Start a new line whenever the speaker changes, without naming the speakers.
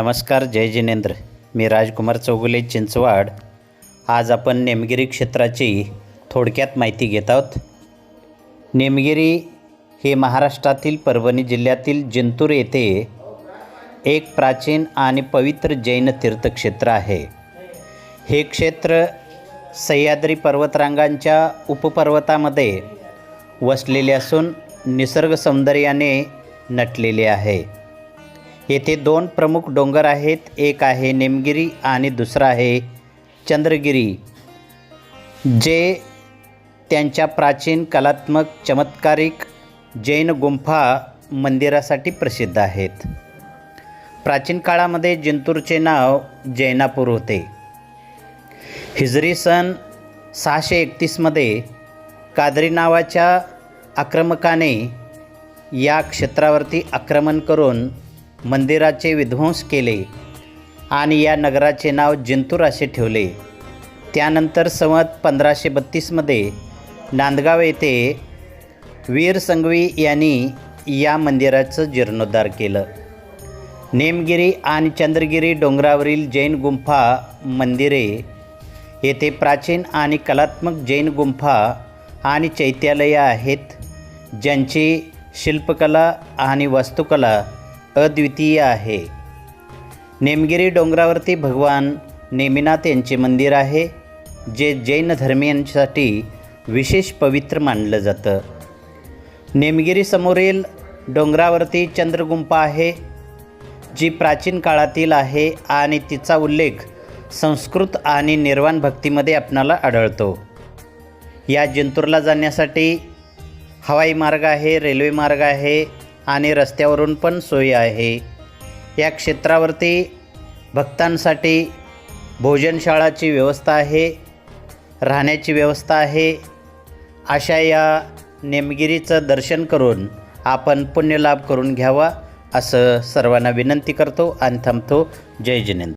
नमस्कार जय जिनेंद्र. मी राजकुमार चौगुले चिंचवाड. आज आपण नेमगिरी क्षेत्राची थोडक्यात माहिती घेत आहोत. नेमगिरी हे महाराष्ट्रातील परभणी जिल्ह्यातील जिंतूर येथे एक प्राचीन आणि पवित्र जैन तीर्थक्षेत्र आहे. हे क्षेत्र सह्याद्री पर्वतरांगांच्या उपपर्वतामध्ये वसलेले असून निसर्ग सौंदर्याने नटलेले आहे. येथे दोन प्रमुख डोंगर आहेत. एक आहे नेमगिरी आणि दुसरा आहे चंद्रगिरी जे त्यांच्या प्राचीन कलात्मक चमत्कारिक जैन गुंफा मंदिरासाठी प्रसिद्ध आहेत. प्राचीन काळामध्ये जिंतूरचे नाव जैनापूर होते. हिजरी सन सहाशे एकतीसमध्ये कादरी नावाच्या आक्रमकाने या क्षेत्रावरती आक्रमण करून मंदिराचे विध्वंस केले आणि या नगराचे नाव जिंतूर असे ठेवले. त्यानंतर संवत पंधराशे बत्तीसमध्ये नांदगाव येथे वीर संघवी यांनी या मंदिराचं जीर्णोद्धार केलं. नेमगिरी आणि चंद्रगिरी डोंगरावरील जैन गुंफा मंदिरे येथे प्राचीन आणि कलात्मक जैन गुंफा आणि चैत्यालये आहेत ज्यांची शिल्पकला आणि वास्तुकला अद्वितीय आहे. नेमगिरी डोंगरावरती भगवान नेमिनाथ यांचे मंदिर आहे जे जैन धर्मियांसाठी विशेष पवित्र मानलं जातं. नेमगिरीसमोरील डोंगरावरती चंद्रगुंपा आहे जी प्राचीन काळातील आहे आणि तिचा उल्लेख संस्कृत आणि निर्वाण भक्तीमध्ये आपणाला आढळतो. या जिंतूरला जाण्यासाठी हवाई मार्ग आहे रेल्वे मार्ग आहे आणि रस्त्यावरून पण सोय आहे. या क्षेत्रावरती भक्तांसाठी भोजनशाळाची व्यवस्था आहे राहण्याची व्यवस्था आहे. अशा या नेमगिरीचं दर्शन करून आपण पुण्यलाभ करून घ्यावा असं सर्वांना विनंती करतो आणि थांबतो. जय जिनेंद्र